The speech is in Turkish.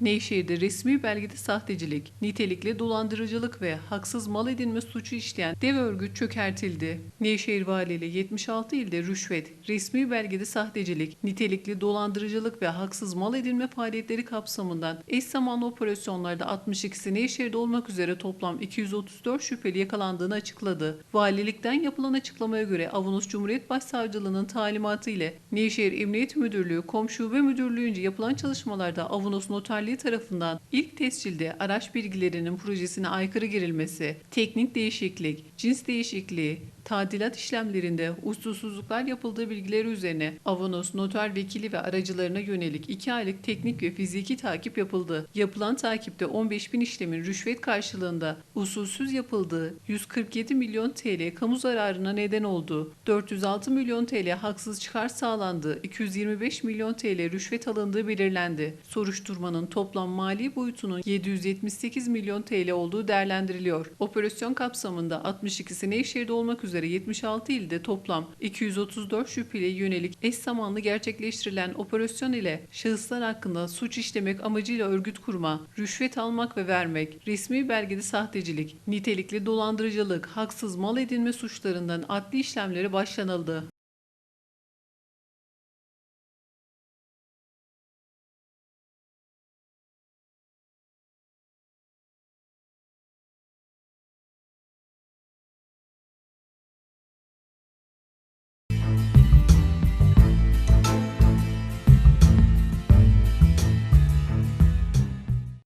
Nevşehir'de resmi belgede sahtecilik, nitelikli dolandırıcılık ve haksız mal edinme suçu işleyen dev örgüt çökertildi. Nevşehir Valiliği 76 ilde rüşvet, resmi belgede sahtecilik, nitelikli dolandırıcılık ve haksız mal edinme faaliyetleri kapsamından eş zamanlı operasyonlarda 62'si Nevşehir'de olmak üzere toplam 234 şüpheli yakalandığını açıkladı. Valilikten yapılan açıklamaya göre Avanos Cumhuriyet Başsavcılığı'nın talimatı ile Nevşehir Emniyet Müdürlüğü, Komşube Müdürlüğü'nce yapılan çalışmalarda Avanos Noterliği tarafından ilk tescilde araç bilgilerinin projesine aykırı girilmesi, teknik değişiklik, cins değişikliği, tadilat işlemlerinde usulsüzlükler yapıldığı bilgileri üzerine Avanos noter vekili ve aracılarına yönelik 2 aylık teknik ve fiziki takip yapıldı. Yapılan takipte 15 bin işlemin rüşvet karşılığında usulsüz yapıldığı 147 milyon TL kamu zararına neden oldu. 406 milyon TL haksız çıkar sağlandı. 225 milyon TL rüşvet alındığı belirlendi. Soruşturmanın toplam mali boyutunun 778 milyon TL olduğu değerlendiriliyor. Operasyon kapsamında 62'si Nevşehir'de olmak üzere 76 ilde toplam 234 şüpheliye yönelik eş zamanlı gerçekleştirilen operasyon ile şahıslar hakkında suç işlemek amacıyla örgüt kurma, rüşvet almak ve vermek, resmi belgede sahtecilik, nitelikli dolandırıcılık, haksız mal edinme suçlarından adli işlemleri başlanıldı.